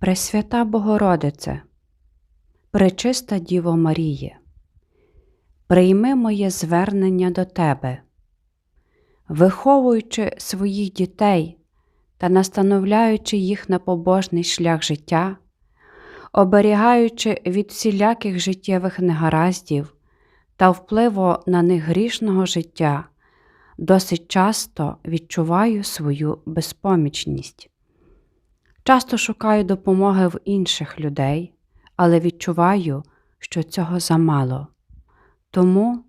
Пресвята Богородице, Пречиста Діво Маріє, прийми моє звернення до Тебе, виховуючи своїх дітей та настановляючи їх на побожний шлях життя, оберігаючи від всіляких життєвих негараздів та впливу на них грішного життя, досить часто відчуваю свою безпомічність. Часто шукаю допомоги в інших людей, але відчуваю, що цього замало. Тому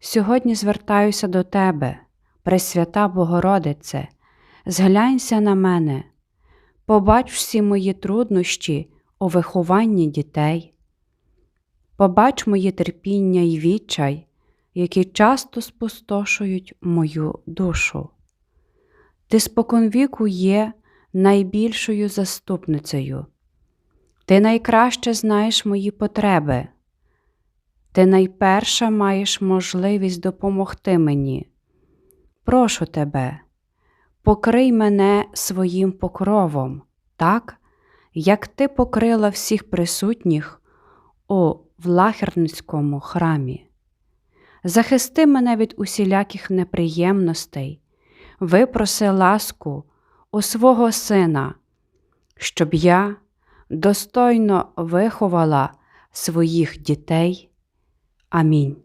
сьогодні звертаюся до Тебе, Пресвята Богородице, зглянься на мене, побач всі мої труднощі у вихованні дітей, побач моє терпіння і відчай, які часто спустошують мою душу. Ти споконвіку є найбільшою заступницею. Ти найкраще знаєш мої потреби. Ти найперша маєш можливість допомогти мені. Прошу тебе, покрий мене своїм покровом, так, як ти покрила всіх присутніх у Влахерницькому храмі. Захисти мене від усіляких неприємностей, випроси ласку у свого сина, щоб я достойно виховала своїх дітей. Амінь.